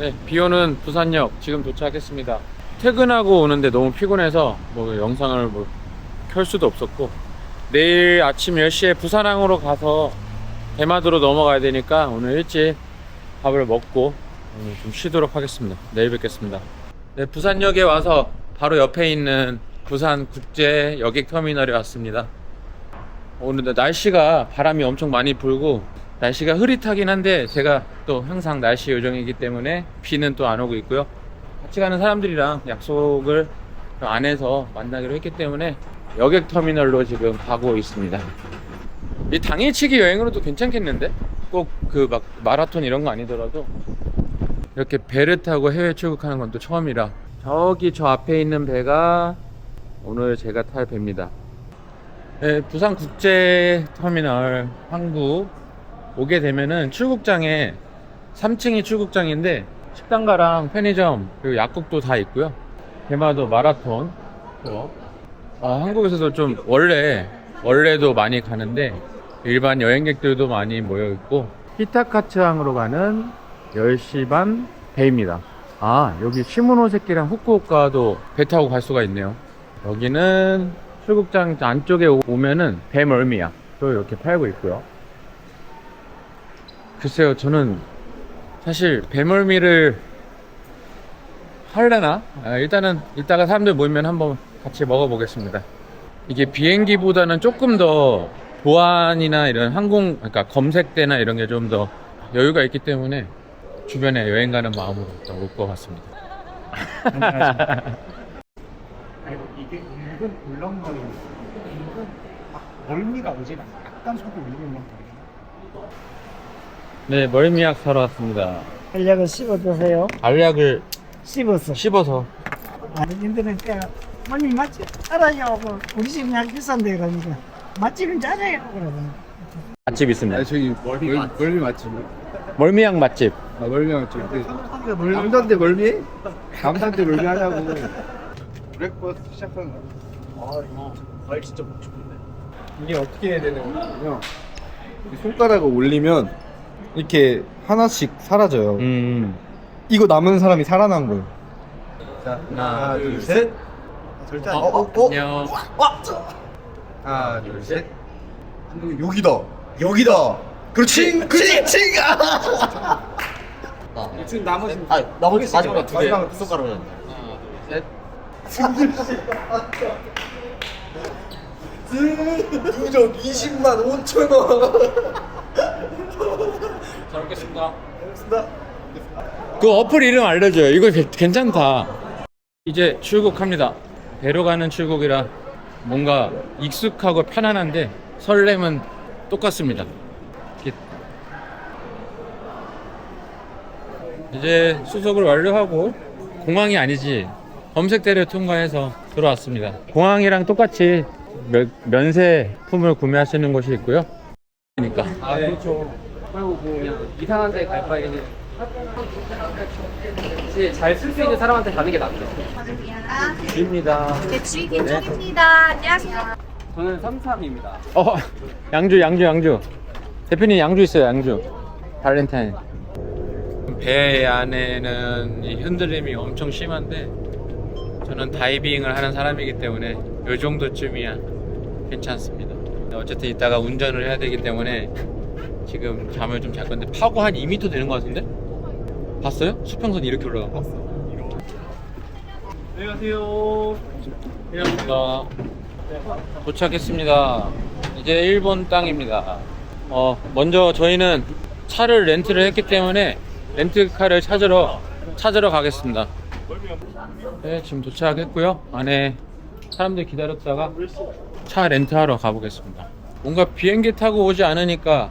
네, 비 오는 부산역 지금 도착했습니다. 퇴근하고 오는데 너무 피곤해서 뭐 영상을 뭐 켤 수도 없었고 내일 아침 10시에 부산항으로 가서 대마도로 넘어가야 되니까 오늘 일찍 밥을 먹고 오늘 좀 쉬도록 하겠습니다. 내일 뵙겠습니다. 네, 부산역에 와서 바로 옆에 있는 부산 국제 여객 터미널에 왔습니다. 오늘 날씨가 바람이 엄청 많이 불고 날씨가 흐릿하긴 한데 제가 또 항상 날씨 요정이기 때문에 비는 또 안 오고 있고요. 같이 가는 사람들이랑 약속을 안에서 만나기로 했기 때문에 여객 터미널로 지금 가고 있습니다. 이 당일치기 여행으로도 괜찮겠는데? 꼭 그 막 마라톤 이런 거 아니더라도 이렇게 배를 타고 해외 출국하는 건 또 처음이라 저기 저 앞에 있는 배가 오늘 제가 탈 배입니다. 네, 부산 국제 터미널 항구 오게 되면은 출국장에 3층이 출국장인데 식당가랑 편의점 그리고 약국도 다 있고요. 대마도 마라톤 또 아, 한국에서도 좀 원래 원래도 많이 가는데 일반 여행객들도 많이 모여 있고 히타카츠항으로 가는 10시 반 배입니다. 아 여기 시모노세키랑 후쿠오카도 배 타고 갈 수가 있네요. 여기는 출국장 안쪽에 오- 오면은 배 멀미야. 또 이렇게 팔고 있고요. 글쎄요, 저는 사실 배멀미를 할래나? 아, 일단은 이따가 사람들 모이면 한번 같이 먹어보겠습니다. 이게 비행기보다는 조금 더 보안이나 이런 항공, 그러니까 검색대나 이런 게 좀 더 여유가 있기 때문에 주변에 여행 가는 마음으로 올 것 같습니다. 아이고 이게 은근 울렁거리는 은근 막 멀미가 오진 않아 약간 속이 울렁거리는 네, 멀미약 사러 왔습니다. 알약을 씹어주세요 알약을 씹어서 씹어서 아니 인터넷에 멀미 맛집 알아요 그 우리 집 약 비싼데 가니까 맛집은 짜자요 그러더니 맛집 있습니다. 아 저기 멀미 멀미 맞지? 멀미약 맛집. 아 멀미 맞지? 남자인데 멀미? 남자인데 멀미 하냐고. 브렉버스 시작하는 거. 이게 어떻게 해야 되는 거냐면 이 손가락을 올리면 이렇게 하나씩 사라져요. 음. 이거 남은 사람이 살아난 거예요. 자 하나 둘 셋. 절대 안. 어, 어, 어. 안녕. 하나 둘 셋. 여기다. 여기다. 그렇지. 그렇지. 칭. 지금 남으신 아, 나머지 마지막에 두 개. 마지막에 두 손가락으로. 셋. 누적 20만 5천 원. 잘 먹겠습니다. 그 어플 이름 알려줘요. 이거 개- 괜찮다. 이제 출국합니다. 배로 가는 출국이라 뭔가 익숙하고 편안한데 설렘은 똑같습니다. 이렇게 이제 수속을 완료하고 공항이 아니지 검색대를 통과해서 들어왔습니다. 공항이랑 똑같이 면, 면세품을 구매하시는 곳이 있고요. 그러니까 아, 그렇죠. 그리고 뭐 그냥 이상한 데 갈 바에는 잘 쓸 수 있는 사람한테 가는 게 낫죠. 입니다. 네, 주의 괜찮습니다. 안녕하세요. 저는 33입니다. 어, 양주, 양주, 양주. 대표님 양주 있어요, 양주. 발렌타인. 배 안에는 이 흔들림이 엄청 심한데 저는 다이빙을 하는 사람이기 때문에 요 정도쯤이야 괜찮습니다. 어쨌든 이따가 운전을 해야 되기 때문에 지금 잠을 좀 잘 건데 파고 한 2m 되는 것 같은데? 봤어요? 수평선 이렇게 올라가. 봤어. 안녕하세요. 안녕하십니까. 도착했습니다. 이제 일본 땅입니다. 어, 먼저 저희는 차를 렌트를 했기 때문에 렌트카를 찾으러 찾으러 가겠습니다. 네, 지금 도착했고요. 안에 사람들 기다렸다가 차 렌트하러 가보겠습니다. 뭔가 비행기 타고 오지 않으니까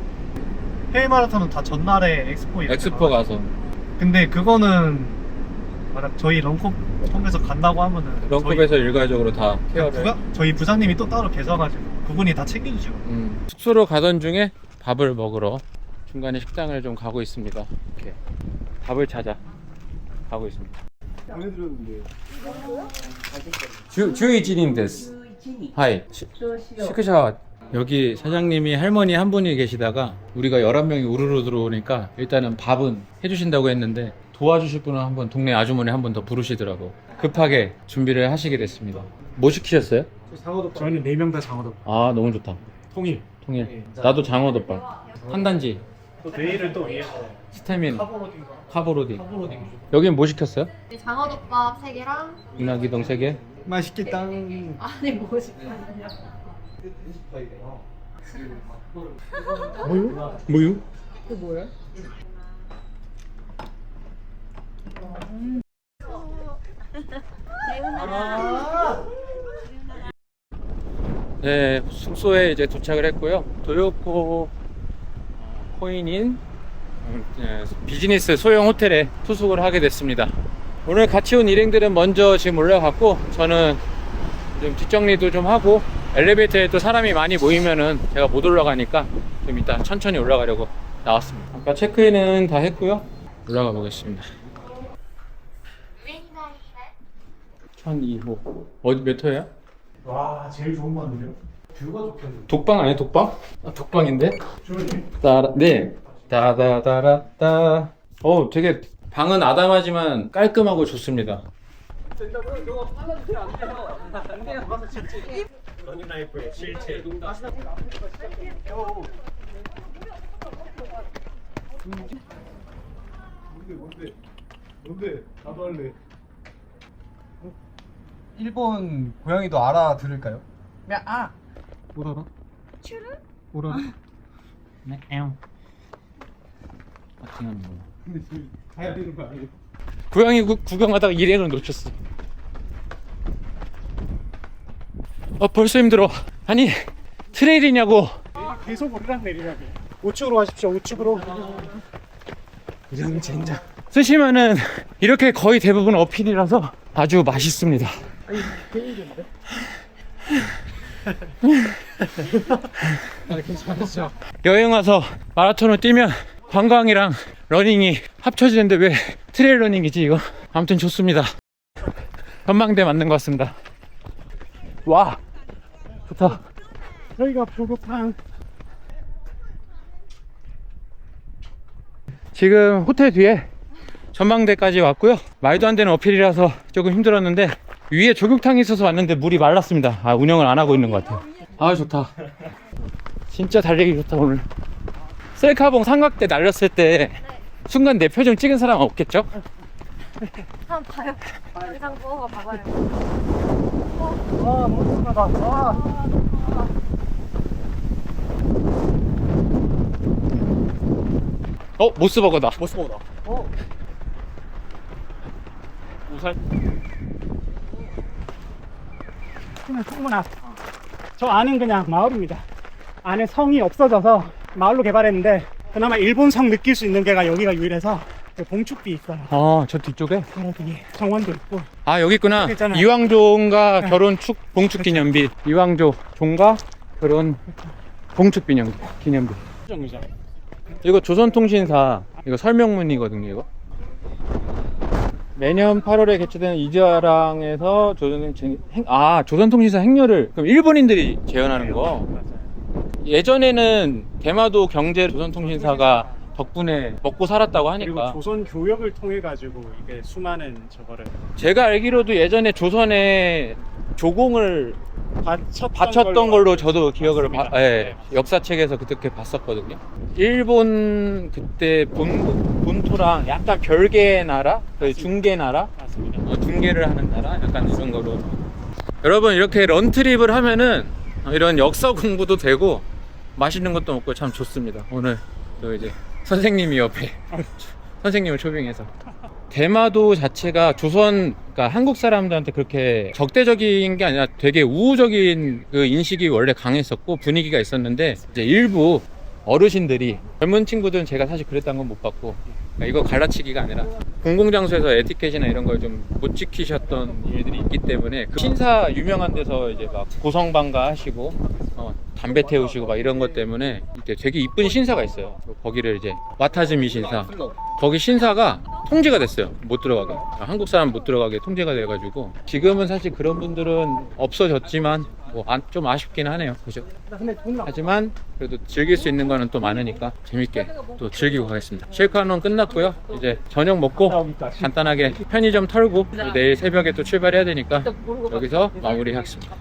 해외 마라톤은 다 전날에 엑스포 엑스포 가서. 근데 그거는 만약 저희 런컵 통해서 간다고 하면은 런컵에서 일괄적으로 다 저희, 케어를 부가, 저희 부장님이 또 따로 계셔가지고 그분이 다 챙겨주시고 음, 숙소로 가던 중에 밥을 먹으러 중간에 식당을 좀 가고 있습니다. 이렇게 밥을 찾아 가고 있습니다. 보내드렸는데 주 주이진인 데스. 하이. 시- 시크샤 여기 사장님이 할머니 한 분이 계시다가 우리가 11명이 우르르 들어오니까 일단은 밥은 해주신다고 했는데 도와주실 분은 한분 동네 아주머니 한 분 더 부르시더라고. 급하게 준비를 하시게 됐습니다. 뭐 시키셨어요? 저희는 4명 다 장어도 아 너무 좋다. 통일. 통일. 나도 장어덮밥. 한 단지. 또 내일은 또 위에서 스테민. 카보로딩. 카보로딩. 카보로딩. 여긴 뭐 시켰어요? 장어덮밥 3개랑 은하기동 3개? 맛있겠다. 안에 뭐지? 뭐요? 네, 숙소에 이제 도착을 했고요. 도요코 어, 코인인 음, 예, 비즈니스 소형 호텔에 투숙을 하게 됐습니다. 오늘 같이 온 일행들은 먼저 지금 올라갔고 저는 좀 뒷정리도 좀 하고 엘리베이터에 또 사람이 많이 모이면은 제가 못 올라가니까 좀 이따 천천히 올라가려고 나왔습니다. 아까 체크인은 다 했고요. 올라가 보겠습니다. 1002호. 어디 몇 호야? 와 제일 좋은 거 같은데요? 뷰가 좋겠는데 독방 아니야 독방? 아, 독방인데? 주원님 따라 네 따다다라따 어 되게 방은 아담하지만 깔끔하고 좋습니다 러닝라이프의 실체. 뭔데? 뭔데 뭔데 나도 할래 일본 고양이도 알아들을까요? 못 알아? 못 알아? 네 에옹. 같은 거 근데 지금 가야 되는 거 아니야? 고양이 구, 구경하다가 일행을 놓쳤어 어 벌써 힘들어 아니 트레일이냐고 계속 오르락 내리락 우측으로 가십시오 우측으로 이런 젠장 쓰시면은 이렇게 거의 대부분 어필이라서 아주 맛있습니다 괜찮으시죠? 여행 와서 마라톤을 뛰면 관광이랑 러닝이 합쳐지는데 왜 트레일 러닝이지 이거? 아무튼 좋습니다. 전망대 맞는 것 같습니다. 와 좋다. 저희가 조급한 지금 호텔 뒤에 전망대까지 왔고요. 말도 안 되는 어필이라서 조금 힘들었는데 위에 조격탕이 있어서 왔는데 물이 말랐습니다. 아 운영을 안 하고 있는 것 같아요. 아 좋다. 진짜 달리기 좋다 오늘. 셀카봉 삼각대 날렸을 때 순간 내 표정 찍은 사람 없겠죠? 한번 봐요. 영상 보고 봐봐요. 아 너무 신나다 아. 어 모스버거다. 모스보다 우산. 그냥 충분하. 저 안은 그냥 마을입니다. 안에 성이 없어져서 마을로 개발했는데 그나마 일본 성 느낄 수 있는 게가 여기가 유일해서 그 봉축비 있어요. 아 저 뒤쪽에. 바로 뒤에 정원도 있고 아 여기 있구나. 여기 있잖아요. 이왕조인가 결혼 축 봉축 기념비. 이왕조 종가 결혼 봉축 기념비. 기념비. 이거 조선통신사 이거 설명문이거든요 이거. 매년 8월에 개최되는 이자랑에서 조선 행, 아 조선통신사 행렬을 그럼 일본인들이 재현하는 거. 예전에는 대마도 경제 조선통신사가 덕분에 먹고 살았다고 그리고 하니까 조선 교역을 통해 가지고 이게 수많은 저거를 제가 알기로도 예전에 조선에 조공을 바쳤던, 바쳤던 걸로 저도 기억을 맞습니다. 바- 예, 네. 역사책에서 그렇게 봤었거든요. 일본 그때 본, 본토랑 약간 별개의 나라, 그 중개 나라, 맞습니다. 어, 중개를 하는 나라, 약간 이런 거로. 여러분 이렇게 런트립을 하면은 이런 역사 공부도 되고 맛있는 것도 먹고 참 좋습니다. 오늘 또 이제 선생님이 옆에. 선생님을 초빙해서. 대마도 자체가 조선 그러니까 한국 사람들한테 그렇게 적대적인 게 아니라 되게 우호적인 그 인식이 원래 강했었고 분위기가 있었는데 이제 일부 어르신들이 젊은 친구들은 제가 사실 그랬다는 건 못 봤고 그러니까 이거 갈라치기가 아니라 공공장소에서 에티켓이나 이런 걸 좀 못 지키셨던 일들이 있기 때문에 그 신사 유명한 데서 이제 막 고성방가 하시고 어, 담배 태우시고 막 이런 것 때문에 되게 이쁜 신사가 있어요. 거기를 이제 와타즈미 신사. 거기 신사가 통제가 됐어요. 못 들어가게. 아, 한국 사람 못 들어가게 통제가 돼가지고 지금은 사실 그런 분들은 없어졌지만 뭐좀 아쉽긴 하네요. 그죠? 하지만 그래도 즐길 수 있는 거는 또 많으니까 재밌게 또 즐기고 가겠습니다. 쉐이크하는 끝났고요. 이제 저녁 먹고 간단하게 편의점 털고 또 내일 새벽에 또 출발해야 되니까 여기서 마무리하겠습니다.